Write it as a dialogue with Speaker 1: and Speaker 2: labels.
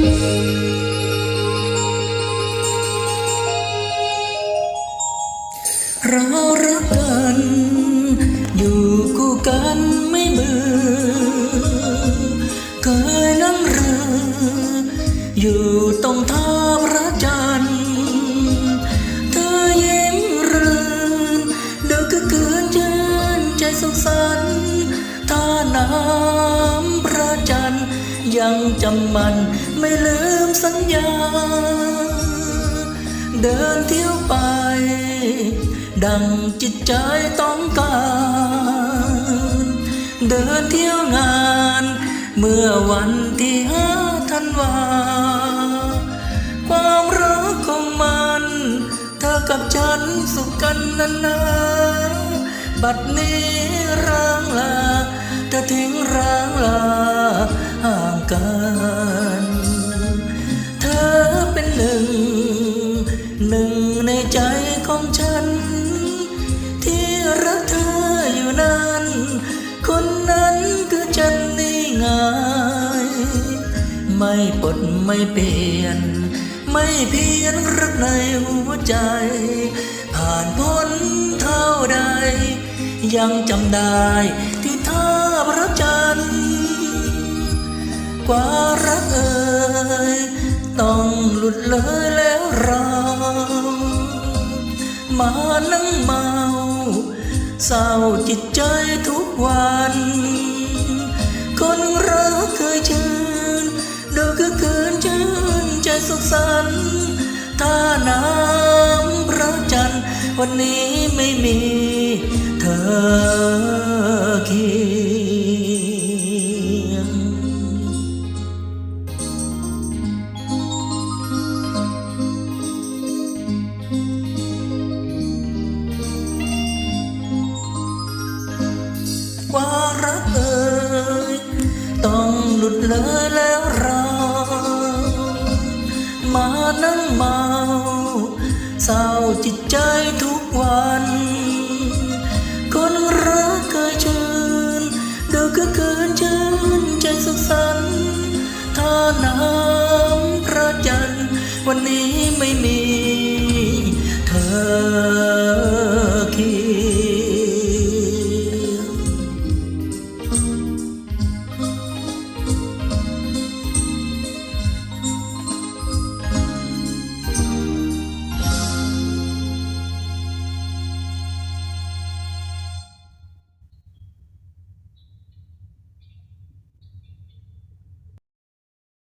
Speaker 1: เรารักกัน อยู่คู่กันไม่เบื่อเคยนั่งเรืออยู่ตรงท่า ยังจำมันไม่ลืมสัญญา เดินเที่ยวไป ดังจิตใจต้องการ เดินเที่ยวงาน เมื่อวันที่ห้าธันวา ความรักของมัน เธอกับฉันสุขกันนานๆบัดนี้ร้างลาเธอทิ้งร้างลาห่าง กัน เธอเป็นหนึ่ง หนึ่งในใจของฉัน ที่รักเธออยู่นั้น คนนั้นคือฉันนี่ไงไม่ปลดไม่เปลี่ยน ไม่เพียนรักในหัวใจ ผ่านพ้นเท่าใด ยังจำได้ที่ท่าพระจันทร์ ว่ารักเอ่ยต้องหลุดเลยแล้วเรา มานั่งเมาเศร้าจิตใจทุกวัน คนรักเคยชื่นดูก็เกินชื่นใจสุขสันต์ถ้าน้ำพระจันทร์วันนี้ไม่มีเธอ ลุดเลยแล้วเรามานั่งเมาเศร้าจิตใจทุกวัน คนรักเคยชื่นดูก็เกินชื่นใจสุขสันต์ถ้าน้ำพระจันทร์วันนี้ไม่มี เธอคิด